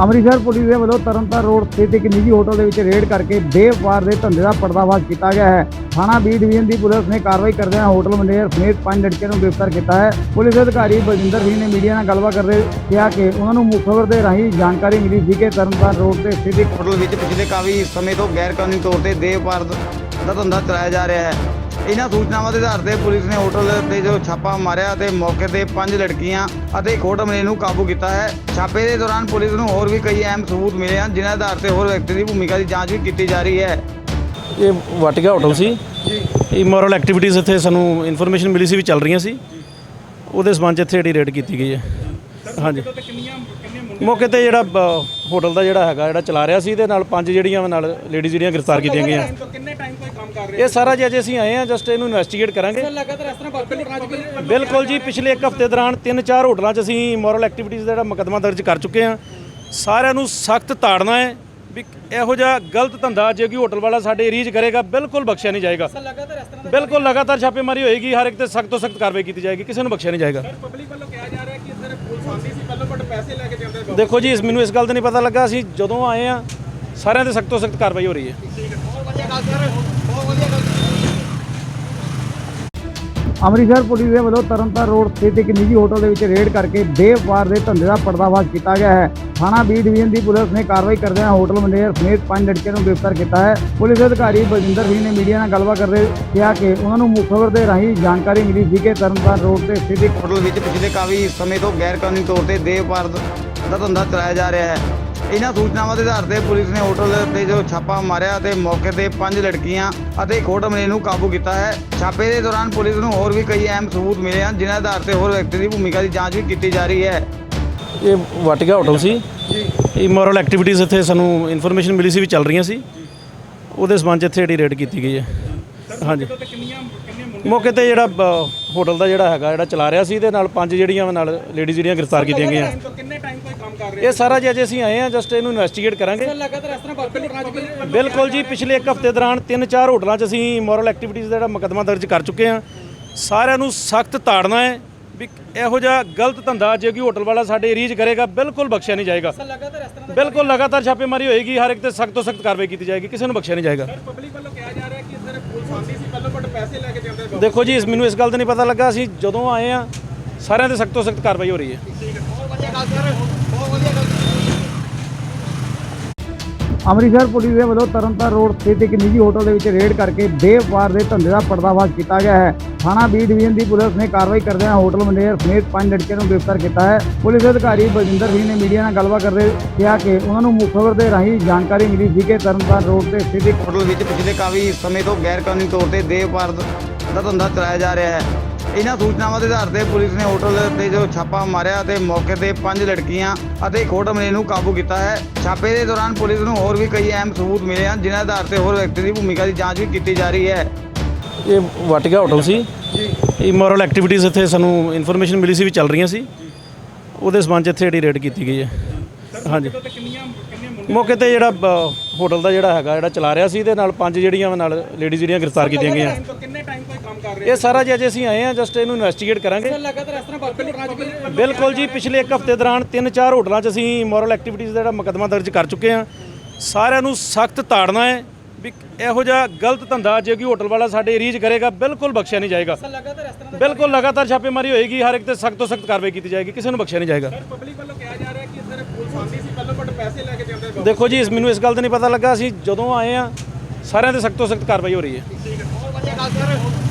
Amritsar police ਦੇ ਵੱਲੋਂ Tarn Taran road ਸਥਿਤ ਇੱਕ ਨਿੱਜੀ ਹੋਟਲ ਦੇ ਵਿੱਚ ਰੇਡ ਕਰਕੇ ਬੇਵਪਾਰ ਦੇ ਧੰਦੇ ਦਾ ਪਰਦਾਫਾਸ਼ ਕੀਤਾ ਗਿਆ ਹੈ। ਥਾਣਾ ਬੀ ਡਿਵੀਜ਼ਨ ਦੀ ਪੁਲਿਸ ਨੇ ਕਾਰਵਾਈ ਕਰਦਿਆਂ ਹੋਟਲ ਮੈਨੇਜਰ ਸਮੇਤ ਪੰਜ ਲੜਕਿਆਂ ਨੂੰ ਗ੍ਰਿਫਤਾਰ ਕੀਤਾ ਹੈ। ਪੁਲਿਸ ਅਧਿਕਾਰੀ ਬਲਜਿੰਦਰ ਸਿੰਘ ਨੇ ਮੀਡੀਆ ਨਾਲ ਗੱਲਬਾਤ ਕਰਦੇ ਕਿਹਾ ਕਿ ਉਹਨਾਂ ਨੂੰ ਮੁੱਖ ਖਬਰ ਦੇ ਰਾਹੀਂ ਜਾਣਕਾਰੀ ਮਿਲੀ ਸੀ ਕਿ ਤਰਨਤਾਰਨ ਰੋਡ ਤੇ ਸਥਿਤ ਇੱਕ ਹੋਟਲ ਵਿੱਚ ਪਿਛਲੇ ਕਾਫੀ ਸਮੇਂ ਤੋਂ ਗੈਰ ਕਾਨੂੰਨੀ ਤੌਰ ਤੇ ਦੇਹ ਦਾ ਧੰਦਾ ਚਲਾਇਆ ਜਾ ਰਿਹਾ ਹੈ। ਇਹਨਾਂ ਸੂਚਨਾਵਾਂ ਦੇ ਆਧਾਰ ਤੇ ਪੁਲਿਸ ਨੇ ਹੋਟਲ ਤੇ ਜੋ ਛਾਪਾ ਮਾਰਿਆ ਤੇ ਮੌਕੇ ਤੇ ਪੰਜ ਲੜਕੀਆਂ ਅਤੇ ਇੱਕ ਹੋਟਲ ਮੈਨੇਜਰ ਨੂੰ ਕਾਬੂ ਕੀਤਾ ਹੈ। ਛਾਪੇ ਦੇ ਦੌਰਾਨ ਪੁਲਿਸ ਨੂੰ ਹੋਰ ਵੀ ਕਈ ਅਹਿਮ ਸਬੂਤ ਮਿਲੇ ਹਨ ਜਿਨ੍ਹਾਂ ਆਧਾਰ ਤੇ ਹੋਰ ਵਿਅਕਤੀ ਦੀ ਭੂਮਿਕਾ ਦੀ ਜਾਂਚ ਵੀ ਕੀਤੀ ਜਾ ਰਹੀ ਹੈ। ਇਹ ਵਾਟਿਕਾ ਹੋਟਲ ਸੀ। ਇਹ ਮੋਰਲ ਐਕਟੀਵਿਟੀਜ਼ ਇੱਥੇ ਸਾਨੂੰ ਇਨਫੋਰਮੇਸ਼ਨ ਮਿਲੀ ਸੀ ਵੀ ਚੱਲ ਰਹੀਆਂ ਸੀ। ਉਹਦੇ ਸਬੰਧ 'ਚ ਇੱਥੇ ਜਿਹੜੀ ਰੇਡ ਕੀਤੀ ਗਈ ਹੈ। ਹਾਂਜੀ। ਮੌਕੇ ਤੇ ਜਿਹੜਾ ਹੋਟਲ ਦਾ ਜਿਹੜਾ ਹੈਗਾ ਜਿਹੜਾ ਚਲਾ ਰਿਹਾ ਸੀ ਇਹਦੇ ਨਾਲ ਪੰਜ ਜਿਹੜੀਆਂ ਨਾਲ ਲੇਡੀਜ਼ ਜਿਹੜੀਆਂ ਗ੍ਰਿਫਤਾਰ ਕੀਤੀਆਂ ਗਈਆਂ। ਇਹ ਸਾਰਾ ਜੇ ਅੱਜ ਅਸੀਂ ਆਏ ਆ ਜਸਟ ਇਹਨੂੰ ਇਨਵੈਸਟੀਗੇਟ ਕਰਾਂਗੇ। ਬਿਲਕੁਲ ਜੀ ਪਿਛਲੇ ਇੱਕ ਹਫ਼ਤੇ ਦੌਰਾਨ ਤਿੰਨ ਚਾਰ ਹੋਟਲਾਂ 'ਚ ਅਸੀਂ ਮੋਰਲ ਐਕਟੀਵਿਟੀਜ਼ ਦਾ ਜਿਹੜਾ ਮੁਕੱਦਮਾ ਦਰਜ ਕਰ ਚੁੱਕੇ ਹਾਂ। ਸਾਰਿਆਂ ਨੂੰ ਸਖਤ ਤਾੜਨਾ ਹੈ ਵੀ ਇਹੋ ਜਿਹਾ ਗਲਤ ਧੰਦਾ ਜੇ ਕੋਈ ਹੋਟਲ ਵਾਲਾ ਸਾਡੇ ਰੀਜ ਕਰੇਗਾ ਬਿਲਕੁਲ ਬਖਸ਼ਿਆ ਨਹੀਂ ਜਾਏਗਾ। ਬਿਲਕੁਲ ਲਗਾਤਾਰ ਛਾਪੇਮਾਰੀ ਹੋਏਗੀ ਹਰ ਇੱਕ ਤੇ ਸਖਤ ਤੋਂ ਸਖਤ ਕਾਰਵਾਈ ਕੀਤੀ ਜਾਏਗੀ ਕਿਸੇ ਨੂੰ ਬਖਸ਼ਿਆ ਨਹੀਂ ਜਾਏਗਾ। ਪਬਲਿਕ ਵੱਲੋਂ ਕਿਹਾ ਜਾ ਰਿਹਾ ਕਿ ਇੱਧਰ ਪੁਲਿਸ ਆਉਂਦੀ ਸੀ ਪਹਿਲਾਂ ਬਟ ਪੈਸੇ ਲੈ ਕੇ ਜਾਂਦੇ ਬਾਬਾ ਦੇਖੋ ਜੀ ਇਸ ਮੈਨੂੰ ਇਸ ਗੱਲ ਦਾ ਨਹੀਂ ਪਤਾ ਲੱਗਾ ਅਸੀਂ ਜਦੋਂ ਆਏ ਆ ਸਾਰਿਆਂ ਤੇ ਸਖਤ ਤੋਂ ਸਖਤ ਕਾਰਵਾਈ ਹੋ ਰਹੀ ਹੈ। ਅੰਮ੍ਰਿਤਸਰ ਪੁਲਿਸ ਦੇ ਵੱਲੋਂ ਤਰਨਤਾਰਨ ਰੋਡ ਸਥਿਤ ਇੱਕ ਨਿੱਜੀ ਹੋਟਲ ਦੇ ਵਿੱਚ ਰੇਡ ਕਰਕੇ ਬੇਵਪਾਰ ਦੇ ਧੰਦੇ ਦਾ ਪਰਦਾਫਾਸ਼ ਕੀਤਾ ਗਿਆ ਹੈ। ਥਾਣਾ ਬੀ ਡਿਵੀਜ਼ਨ ਦੀ ਪੁਲਿਸ ਨੇ ਕਾਰਵਾਈ ਕਰਦਿਆਂ ਹੋਟਲ ਮੈਨੇਜਰ ਸਮੇਤ ਪੰਜ ਲੜਕਿਆਂ ਨੂੰ ਗ੍ਰਿਫਤਾਰ ਕੀਤਾ ਹੈ। ਪੁਲਿਸ ਅਧਿਕਾਰੀ ਬਲਜਿੰਦਰ ਸਿੰਘ ਨੇ ਮੀਡੀਆ ਨਾਲ ਗੱਲਬਾਤ ਕਰਦੇ ਕਿਹਾ ਕਿ ਉਹਨਾਂ ਨੂੰ ਮੁੱਖ ਖਬਰ ਦੇ ਰਾਹੀਂ ਜਾਣਕਾਰੀ ਮਿਲੀ ਸੀ ਕਿ ਤਰਨਤਾਰਨ ਰੋਡ ਤੇ ਸਥਿਤ ਇੱਕ ਹੋਟਲ ਵਿੱਚ ਪਿਛਲੇ ਕਾਫੀ ਸਮੇਂ ਤੋਂ ਗੈਰ ਕਾਨੂੰਨੀ ਤੌਰ ਤੇ ਦੇਹ ਵਪਾਰ ਦਾ ਧੰਦਾ ਚਲਾਇਆ ਜਾ ਰਿਹਾ ਹੈ। ਇਹਨਾਂ ਸੂਚਨਾਵਾਂ ਦੇ ਆਧਾਰ ਤੇ ਪੁਲਿਸ ਨੇ ਹੋਟਲ ਤੇ ਜੋ ਛਾਪਾ ਮਾਰਿਆ ਤੇ ਮੌਕੇ ਤੇ ਪੰਜ ਲੜਕੀਆਂ ਅਤੇ ਇੱਕ ਹੋਟਲ ਮੈਨੇਜਰ ਨੂੰ ਕਾਬੂ ਕੀਤਾ ਹੈ। ਛਾਪੇ ਦੇ ਦੌਰਾਨ ਪੁਲਿਸ ਨੂੰ ਹੋਰ ਵੀ ਕਈ ਅਹਿਮ ਸਬੂਤ ਮਿਲੇ ਹਨ ਜਿਨ੍ਹਾਂ ਆਧਾਰ ਤੇ ਹੋਰ ਵਿਅਕਤੀ ਦੀ ਭੂਮਿਕਾ ਦੀ ਜਾਂਚ ਵੀ ਕੀਤੀ ਜਾ ਰਹੀ ਹੈ। ਇਹ ਵਾਟਿਕਾ ਹੋਟਲ ਸੀ? ਇਹ ਮੋਰਲ ਐਕਟੀਵਿਟੀਜ਼ ਇੱਥੇ ਸਾਨੂੰ ਇਨਫੋਰਮੇਸ਼ਨ ਮਿਲੀ ਸੀ ਵੀ ਚੱਲ ਰਹੀਆਂ ਸੀ। ਉਹਦੇ ਸਬੰਧ ਇੱਥੇ ਜਿਹੜੀ ਰੇਡ ਕੀਤੀ ਗਈ ਹੈ। ਹਾਂਜੀ। ਮੌਕੇ ਤੇ ਜਿਹੜਾ ਹੋਟਲ ਦਾ ਜਿਹੜਾ ਹੈਗਾ ਜਿਹੜਾ ਚਲਾ ਰਿਹਾ ਸੀ ਇਹਦੇ ਨਾਲ ਪੰਜ ਜਿਹੜੀਆਂ ਨਾਲ ਲੇਡੀਜ਼ ਜਿਹੜੀਆਂ ਗ੍ਰਿਫਤਾਰ ਕੀਤੀਆਂ ਗਈਆਂ। ਟਾਈਮ ਤੋਂ ਕਿੰਨੇ ਟਾਈਮ ਤੋਂ ਇਹ ਸਾਰਾ ਜੇ ਅੱਜ ਅਸੀਂ ਆਏ ਆ ਜਸਟ ਇਹਨੂੰ ਇਨਵੈਸਟੀਗੇਟ ਕਰਾਂਗੇ। ਲਗਾਤਾਰ ਇਸ ਤਰ੍ਹਾਂ 'ਚ ਬਿਲਕੁਲ ਜੀ ਪਿਛਲੇ ਇੱਕ ਹਫ਼ਤੇ ਦੌਰਾਨ ਤਿੰਨ ਚਾਰ ਹੋਟਲਾਂ 'ਚ ਅਸੀਂ ਮੋਰਲ ਐਕਟੀਵਿਟੀਜ਼ ਦਾ ਜਿਹੜਾ ਮੁਕੱਦਮਾ ਦਰਜ ਕਰ ਚੁੱਕੇ ਹਾਂ। ਸਾਰਿਆਂ ਨੂੰ ਸਖਤ ਤਾੜਨਾ ਹੈ ਵੀ ਇਹੋ ਜਿਹਾ ਗਲਤ ਧੰਦਾ ਜੇ ਕੋਈ ਹੋਟਲ ਵਾਲਾ ਸਾਡੇ ਰੀਜ ਕਰੇਗਾ ਬਿਲਕੁਲ ਬਖਸ਼ਿਆ ਨਹੀਂ ਜਾਏਗਾ। ਲਗਾਤਾਰ ਇਸ ਤਰ੍ਹਾਂ ਬਿਲਕੁਲ ਲਗਾਤਾਰ ਛਾਪੇਮਾਰੀ ਹੋਏਗੀ ਹਰ ਇੱਕ ਤੇ ਸਖਤ ਤੋਂ ਸਖਤ ਕਾਰਵਾਈ ਕੀਤੀ ਜਾਏਗੀ ਕਿਸੇ ਨੂੰ ਬਖਸ਼ਿਆ ਨਹੀਂ ਜਾਏਗਾ। ਪਬਲਿਕ ਵੱਲੋਂ ਕਿਹਾ ਜਾ ਰਿਹਾ ਕਿ ਇੱਧਰ ਪੁਲਿਸ ਆਉਂਦੀ ਸੀ ਪਹਿਲਾਂ ਬਟ ਪੈਸੇ ਲੈ ਕੇ ਜਾਂਦੇ ਬਾਬਾ ਦੇਖੋ ਜੀ ਇਸ ਮੈਨੂੰ ਇਸ ਗੱਲ ਦਾ ਨਹੀਂ ਪਤਾ ਲੱਗਾ ਅਸੀਂ ਜਦੋਂ ਆਏ ਆ ਸਾਰਿਆਂ ਤੇ ਸਖਤ ਤੋਂ ਸਖਤ ਕਾਰਵਾਈ ਹੋ ਰਹੀ ਹੈ। ਅੰਮ੍ਰਿਤਸਰ ਪੁਲਿਸ ਦੇ ਵੱਲੋਂ ਤਰਨਤਾਰਨ ਰੋਡ ਸਥਿਤ ਇੱਕ ਨਿੱਜੀ ਹੋਟਲ ਦੇ ਵਿੱਚ ਰੇਡ ਕਰਕੇ ਬੇਵਪਾਰ ਦੇ ਧੰਦੇ ਦਾ ਪਰਦਾਫਾਸ਼ ਕੀਤਾ ਗਿਆ ਹੈ। ਥਾਣਾ ਬੀ ਡਿਵੀਜ਼ਨ ਦੀ ਪੁਲਿਸ ਨੇ ਕਾਰਵਾਈ ਕਰਦਿਆਂ ਹੋਟਲ ਮੈਨੇਜਰ ਸਮੇਤ ਪੰਜ ਲੜਕਿਆਂ ਨੂੰ ਗ੍ਰਿਫਤਾਰ ਕੀਤਾ ਹੈ। ਪੁਲਿਸ ਅਧਿਕਾਰੀ ਬਲਜਿੰਦਰ ਸਿੰਘ ਨੇ ਮੀਡੀਆ ਨਾਲ ਗੱਲਬਾਤ ਕਰਦੇ ਕਿਹਾ ਕਿ ਉਹਨਾਂ ਨੂੰ ਮੁੱਖ ਖਬਰ ਦੇ ਰਾਹੀਂ ਜਾਣਕਾਰੀ ਮਿਲੀ ਸੀ ਕਿ ਤਰਨਤਾਰਨ ਰੋਡ ਤੇ ਸਥਿਤ ਇੱਕ ਹੋਟਲ ਵਿੱਚ ਪਿਛਲੇ ਕਾਫੀ ਸਮੇਂ ਤੋਂ ਗੈਰ ਕਾਨੂੰਨੀ ਤੌਰ ਤੇ ਦੇਹ ਵਪਾਰ ਦਾ ਧੰਦਾ ਚਲਾਇਆ ਜਾ ਰਿਹਾ ਹੈ। ਇਹਨਾਂ ਸੂਚਨਾਵਾਂ ਦੇ ਆਧਾਰ ਤੇ ਪੁਲਿਸ ਨੇ ਹੋਟਲ ਤੇ ਜੋ ਛਾਪਾ ਮਾਰਿਆ ਤੇ ਮੌਕੇ ਤੇ ਪੰਜ ਲੜਕੀਆਂ ਅਤੇ ਇੱਕ ਹੋਟਲ ਮੈਨੇਜਰ ਨੂੰ ਕਾਬੂ ਕੀਤਾ ਹੈ। ਛਾਪੇ ਦੇ ਦੌਰਾਨ ਪੁਲਿਸ ਨੂੰ ਹੋਰ ਵੀ ਕਈ ਅਹਿਮ ਸਬੂਤ ਮਿਲੇ ਹਨ ਜਿਨ੍ਹਾਂ ਆਧਾਰ ਤੇ ਹੋਰ ਵਿਅਕਤੀ ਦੀ ਭੂਮਿਕਾ ਦੀ ਜਾਂਚ ਵੀ ਕੀਤੀ ਜਾ ਰਹੀ ਹੈ। ਇਹ ਵਾਟਿਕਾ ਹੋਟਲ ਸੀ। ਇਹ ਮੋਰਲ ਐਕਟੀਵਿਟੀਜ਼ ਇੱਥੇ ਸਾਨੂੰ ਇਨਫੋਰਮੇਸ਼ਨ ਮਿਲੀ ਸੀ ਵੀ ਚੱਲ ਰਹੀਆਂ ਸੀ। ਉਹਦੇ ਸਬੰਧ 'ਚ ਇੱਥੇ ਜਿਹੜੀ ਰੇਡ ਕੀਤੀ ਗਈ ਹੈ। ਹਾਂਜੀ। ਤੇ ਮੌਕੇ ਤੇ ਜਿਹੜਾ ਹੋਟਲ ਦਾ ਜਿਹੜਾ ਹੈਗਾ ਜਿਹੜਾ ਚਲਾ ਰਿਹਾ ਸੀ ਇਹਦੇ ਨਾਲ ਪੰਜ ਜਿਹੜੀਆਂ ਨਾਲ ਲੇਡੀਜ਼ ਜਿਹੜੀਆਂ ਗ੍ਰਿਫਤਾਰ ਕੀਤੀਆਂ ਗਈਆਂ। ਕੰਮ ਕਰ ਰਹੇ ਇਹ ਸਾਰਾ ਜੇ ਅੱਜ ਅਸੀਂ ਆਏ ਆ ਜਸਟ ਇਹਨੂੰ ਇਨਵੈਸਟੀਗੇਟ ਕਰਾਂਗੇ। ਲਗਾਤਾਰ ਇਸ ਤਰ੍ਹਾਂ ਬਿਲਕੁਲ ਜੀ ਪਿਛਲੇ ਇੱਕ ਹਫ਼ਤੇ ਦੌਰਾਨ ਤਿੰਨ ਚਾਰ ਹੋਟਲਾਂ 'ਚ ਅਸੀਂ ਮੋਰਲ ਐਕਟੀਵਿਟੀਜ਼ ਦਾ ਜਿਹੜਾ ਮੁਕੱਦਮਾ ਦਰਜ ਕਰ ਚੁੱਕੇ ਹਾਂ। ਸਾਰਿਆਂ ਨੂੰ ਸਖਤ ਤਾੜਨਾ ਹੈ ਵੀ ਇਹੋ ਜਿਹਾ ਗਲਤ ਧੰਦਾ ਜੇ ਕੋਈ ਹੋਟਲ ਵਾਲਾ ਸਾਡੇ ਰੀਜ ਕਰੇਗਾ ਬਿਲਕੁਲ ਬਖਸ਼ਿਆ ਨਹੀਂ ਜਾਏਗਾ। ਬਿਲਕੁਲ ਲਗਾਤਾਰ ਛਾਪੇਮਾਰੀ ਹੋਏਗੀ ਹਰ ਇੱਕ ਤੇ ਸਖਤ ਤੋਂ ਸਖਤ ਕਾਰਵਾਈ ਕੀਤੀ ਜਾਏਗੀ ਕਿਸੇ ਨੂੰ ਬਖਸ਼ਿਆ ਨਹੀਂ ਜਾਏਗਾ। ਪਬਲਿਕ ਵੱਲੋਂ ਕਿਹਾ ਜਾ ਰਿਹਾ ਕਿ ਇੱਧਰ ਪੁਲਿਸ ਆਉਂਦੀ ਸੀ ਪਹਿਲਾਂ ਬਟ ਪੈਸੇ ਲੈ ਕੇ ਜਾਂਦੇ ਬਾਬਾ ਦੇਖੋ ਜੀ ਇਸ ਮੈਨੂੰ ਇਸ ਗੱਲ ਦਾ ਨਹੀਂ ਪਤਾ ਲੱਗਾ ਅਸੀਂ ਜਦੋਂ ਆਏ ਆ ਸਾਰਿਆਂ ਤੇ ਸਖਤ ਤੋਂ ਸਖਤ ਕਾਰਵਾਈ ਹੋ ਰਹੀ ਹੈ। ਠੀਕ ਹੈ